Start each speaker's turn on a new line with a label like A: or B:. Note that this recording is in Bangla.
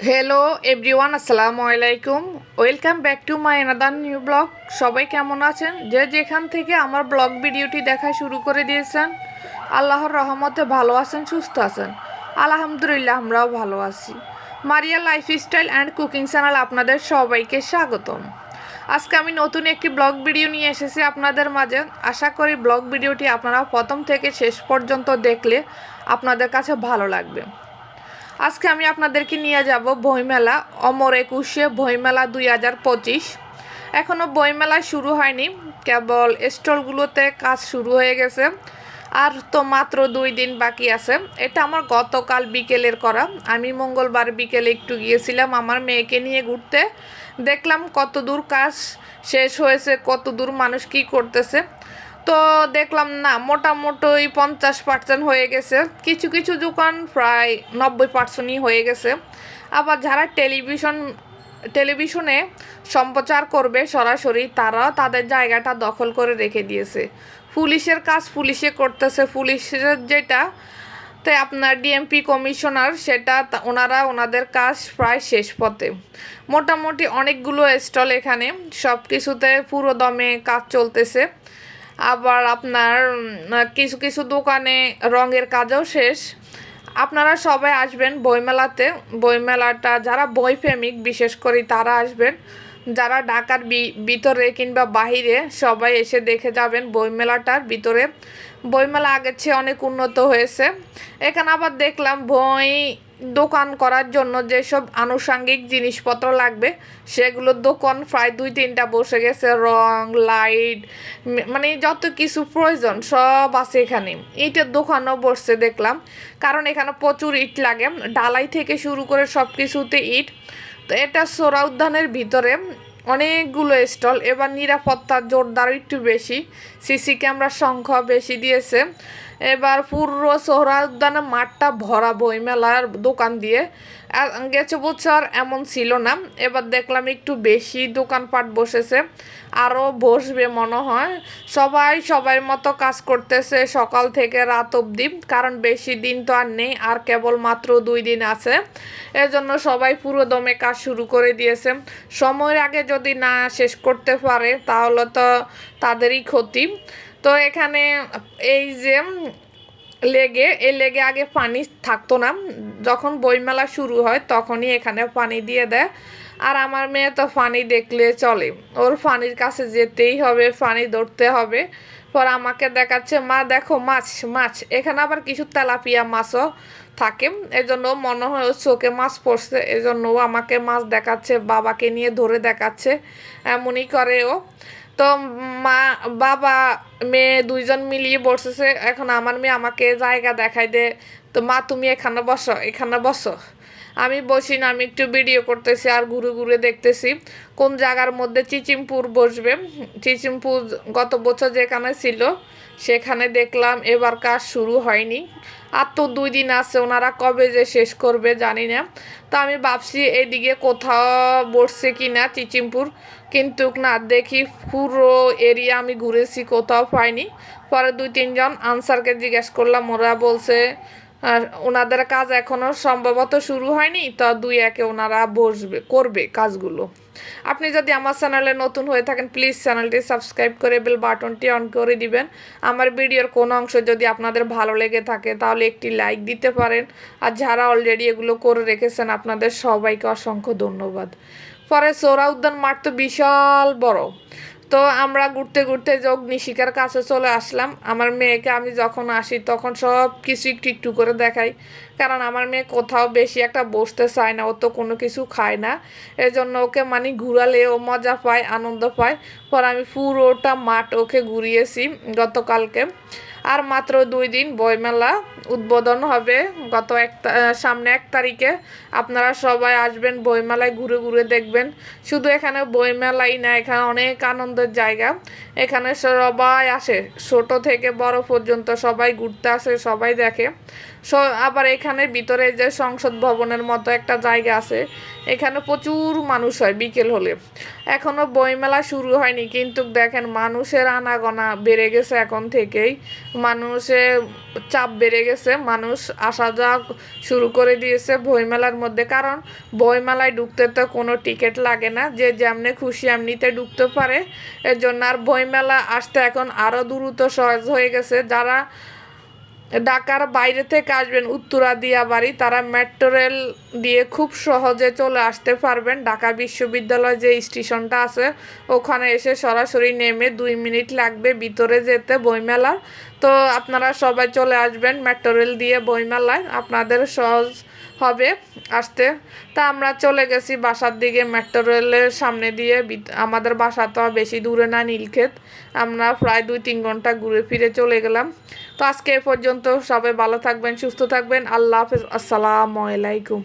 A: হ্যালো এভরিওয়ান আসসালামু আলাইকুম। Welcome back to my another new blog সবাই কেমন আছেন? যে যেখান থেকে আমার ব্লগ ভিডিওটি দেখা শুরু করে দিয়েছেন, আল্লাহর রহমতে ভালো আছেন, সুস্থ আছেন। আলহামদুলিল্লাহ, আমরাও ভালো আছি। Maria lifestyle and cooking channel আপনাদের সবাইকে স্বাগতম। আজকে আমি নতুন একটি ব্লগ ভিডিও নিয়ে এসেছি আপনাদের মাঝে। আশা করি ব্লগ ভিডিওটি আপনারা প্রথম থেকে শেষ পর্যন্ত দেখলে আপনাদের কাছে ভালো লাগবে। আজকে আমি আপনাদেরকে নিয়ে যাব বইমেলা, অমর একুশে বইমেলা দুই হাজার পঁচিশ। এখনও বইমেলা শুরু হয়নি, কেবল স্টলগুলোতে কাজ শুরু হয়ে গেছে। আর তো মাত্র দুই দিন বাকি আছে। এটা আমার গতকাল বিকেলের করা। আমি মঙ্গলবার বিকেলে একটু গিয়েছিলাম আমার মেয়েকে নিয়ে ঘুরতে। দেখলাম কত দূর কাজ শেষ হয়েছে কত দূর মানুষ কী করতেছে। তো দেখলাম না, মোটামুটি পঞ্চাশ পার্সেন্ট হয়ে গেছে। কিছু কিছু দোকান প্রায় নব্বই পার্সেন্টই হয়ে গেছে। আবার যারা টেলিভিশন, টেলিভিশনে সম্প্রচার করবে সরাসরি তারা তাদের জায়গাটা দখল করে রেখে দিয়েছে। পুলিশের কাজ পুলিশে করতেছে। পুলিশের যেটা তাই আপনার ডিএমপি কমিশনার, সেটা ওনারা ওনাদের কাজ প্রায় শেষ পথে। মোটামুটি অনেকগুলো স্টল এখানে সব কিছুতে পুরো দমে কাজ চলতেছে। আবার আপনার কিছু কিছু দোকানে রঙের কাজও শেষ। আপনারা সবাই আসবেন বইমেলাতে। বইমেলাটা যারা বই প্রেমিক বিশেষ করে তারা আসবেন। যারা ঢাকার ভিতরে কিংবা বাহিরে, সবাই এসে দেখে যাবেন বইমেলাটার ভিতরে। বইমেলা আগের চেয়ে অনেক উন্নত হয়েছে। এখানে আবার দেখলাম বই দোকান করার জন্য যেসব আনুষঙ্গিক জিনিসপত্র লাগবে সেগুলোর দোকান প্রায় দুই তিনটা বসে গেছে, রং, লাইট মানে যত কিছু প্রয়োজন সব আছে এখানে। ইটের দোকানও বসছে দেখলাম, কারণ এখানে প্রচুর ইট লাগে। ডালাই থেকে শুরু করে সব কিছুতে ইট। তো এটা সোরা উদ্যানের ভিতরে অনেকগুলো স্টল, এবার নিরাপত্তা জোরদার একটু বেশি। সিসি ক্যামেরার সংখ্যা বেশি দিয়েছে। এবার পুরো সোহরা উদ্যানে মাঠটা ভরা বইমেলার দোকান দিয়ে। গেছে বছর এমন ছিল না। এবার দেখলাম একটু বেশি দোকানপাট বসেছে আরও বসবে মনে হয়। সবাই সবার মতো কাজ করতেছে সকাল থেকে রাত অবধি, কারণ বেশি দিন তো আর নেই, আর কেবল মাত্র দুই দিন আছে। এজন্য সবাই পুরো দমে কাজ শুরু করে দিয়েছে। সময়ের আগে যদি না শেষ করতে পারে, তাহলে তো তাদেরই ক্ষতি। তো এখানে এই যে লেগে, এই লেগে আগে পানি থাকতো না। যখন বইমেলা শুরু হয়, তখনই এখানে পানি দিয়ে দেয়। আর আমার মেয়ে তো পানি দেখলে চলে। ওর পানির কাছে যেতেই হবে, পানি ধরতে হবে। পর আমাকে দেখাচ্ছে, মা, দেখো, মাছ মাছ। এখানে আবার কিছু তেলাপিয়া মাছও থাকে। এজন্য মনে হয় ওর চোখে মাছ পড়ছে। এজন্য আমাকে মাছ দেখাচ্ছে, বাবাকে নিয়ে ধরে দেখাচ্ছে। এমনই করে ও। তো মা, বাবা, মেয়ে দুইজন মিলিয়ে বসেছে। এখন আমার মেয়ে আমাকে জায়গা দেখাই দে। তো মা, তুমি এখানে বসো এখানে বসো। আমি বসি না, আমি একটু ভিডিও করতেছি আর ঘুরে ঘুরে দেখতেছি কোন জায়গার মধ্যে চিচিমপুর বসবে। চিচিমপুর গত বছর যেখানে ছিল, সেখানে দেখলাম এবার কাজ শুরু হয়নি। আর তো দুই দিন আছে, ওনারা কবে যে শেষ করবে জানি না। তো আমি ভাবছি এদিকে কোথাও বসছে কি না চিচিমপুর। কিন্তু না, দেখি পুরো এরিয়া আমি ঘুরেছি, কোথাও পাইনি। পরে দুই তিনজন আনসারকে জিজ্ঞেস করলাম, ওরা বলছে আর ওনাদের কাজ এখনও সম্ভবত শুরু হয়নি, তো দুই একে ওনারা বসবে, করবে কাজগুলো। আপনি যদি আমার চ্যানেলে নতুন হয়ে থাকেন প্লিজ চ্যানেলটি সাবস্ক্রাইব করে বেল বাটনটি অন করে দিবেন। আমার ভিডিওর কোনো অংশ যদি আপনাদের ভালো লেগে থাকে, তাহলে একটি লাইক দিতে পারেন। আর যারা অলরেডি এগুলো করে রেখেছেন, আপনাদের সবাইকে অসংখ্য ধন্যবাদ। পরে সোরা উদ্যান মাঠ তো বিশাল বড়। তো আমরা ঘুরতে ঘুরতে যোগ নিশিকার কাছে চলে আসলাম। আমার মেয়েকে আমি যখন আসি তখন সব কিছু একটু একটু করে দেখাই। কারণ আমার মেয়ে কোথাও বেশি একটা বসতে চায় না, ও তো কোনো কিছু খায় না। এজন্য ওকে মানে ঘুরালে ও মজা পায়, আনন্দ পায়। পর আমি পুরোটা মাঠ ওকে ঘুরিয়েছি গতকালকে। আর মাত্র দুই দিন বইমেলা উদ্বোধন হবে গত এক সামনে এক তারিখে। আপনারা সবাই আসবেন বইমেলায়, ঘুরে ঘুরে দেখবেন। শুধু এখানে বইমেলাই না, এখানে অনেক আনন্দের জায়গা। এখানে সবাই আসে, ছোট থেকে বড় পর্যন্ত সবাই ঘুরতে আসে, সবাই দেখে। আবার এখানে ভিতরে যে সংসদ ভবনের মতো একটা জায়গা আছে, এখানে প্রচুর মানুষ হয় বিকেল হলে। এখনও বইমেলা শুরু হয়নি, কিন্তু দেখেন মানুষের আনাগোনা বেড়ে গেছে এখন থেকেই। মানুষের চাপ বেড়ে গেছে, মানুষ আসা যাওয়া শুরু করে দিয়েছে বইমেলার মধ্যে। কারণ বইমেলায় ঢুকতে তো কোনো টিকিট লাগে না, যে যেমনি খুশি এমনিতে ঢুকতে পারে। এর জন্য আর বইমেলা আসতে এখন আরও দ্রুত সহজ হয়ে গেছে। যারা ঢাকার বাইরে থেকে আসবেন উত্তরা দিয়া বাড়ি তারা মেট্রো রেল দিয়ে খুব সহজে চলে আসতে পারবেন। ঢাকা বিশ্ববিদ্যালয় যে স্টেশনটা আছে, ওখানে এসে সরাসরি নেমে দুই মিনিট লাগবে ভিতরে যেতে বইমেলা তো আপনারা সবাই চলে আসবেন মেট্রো রেল দিয়ে বইমেলায়। আপনাদের সহজ হবে আসতে। তা আমরা চলে গেছি বাসার দিকে মেট্রো রেলের সামনে দিয়ে। আমাদের বাসা তো বেশি দূরে না নীলক্ষেত। আমরা প্রায় দুই তিন ঘণ্টা ঘুরে ফিরে চলে গেলাম। তো আজকে এ পর্যন্ত সবাই ভালো থাকবেন, সুস্থ থাকবেন। আল্লাহ হাফেজ। আসসালামু আলাইকুম।